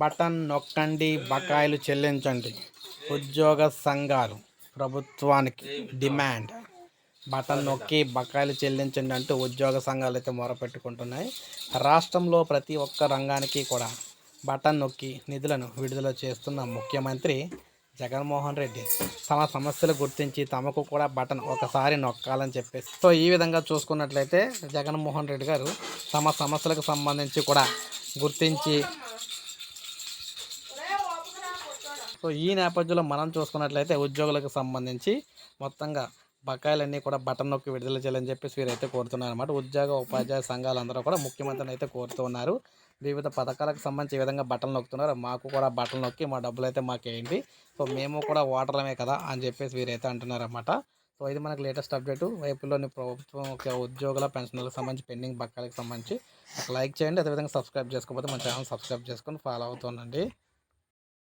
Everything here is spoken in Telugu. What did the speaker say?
బటన్ నొక్కండి బకాయిలు చెల్లించండి. ఉద్యోగ సంఘాలు ప్రభుత్వానికి డిమాండ్. బటన్ నొక్కి బకాయిలు చెల్లించండి అంటూ ఉద్యోగ సంఘాలు అయితే మొరపెట్టుకుంటున్నాయి. రాష్ట్రంలో ప్రతి ఒక్క రంగానికి కూడా బటన్ నొక్కి నిధులను విడుదల చేస్తున్న ముఖ్యమంత్రి జగన్మోహన్ రెడ్డి తమ సమస్యలు గుర్తించి తమకు కూడా బటన్ ఒకసారి నొక్కాలని చెప్పేసి. సో ఈ విధంగా చూసుకున్నట్లయితే జగన్మోహన్ రెడ్డి గారు తమ సమస్యలకు సంబంధించి కూడా గుర్తించి సో ఈ నేపథ్యంలో మనం చూసుకున్నట్లయితే ఉద్యోగులకు సంబంధించి మొత్తంగా బకాయిలన్నీ కూడా బటన్ నొక్కి విడుదల చేయాలని చెప్పేసి వీరైతే కోరుతున్నారు అనమాట ఉద్యోగ ఉపాధ్యాయ సంఘాలందరూ కూడా ముఖ్యమంత్రిని అయితే కోరుతూ ఉన్నారు. వివిధ పథకాలకు సంబంధించి ఈ విధంగా బటన్ నొక్కుతున్నారు. మాకు కూడా బటన్ నొక్కి మా డబ్బులు అయితే మాకేంటి? సో మేము కూడా ఓటర్లమే కదా అని చెప్పేసి వీరైతే అంటున్నారు అనమాట సో ఇది మనకు లేటెస్ట్ అప్డేట్. వైపులోని ప్రభుత్వం ఉద్యోగుల పెన్షన్లకు సంబంధించి పెండింగ్ బకాయిలకు సంబంధించి లైక్ చేయండి. అదేవిధంగా సబ్స్క్రైబ్ చేసుకోకపోతే మన ఛానల్ సబ్స్క్రైబ్ చేసుకొని ఫాలో అవుతుండండి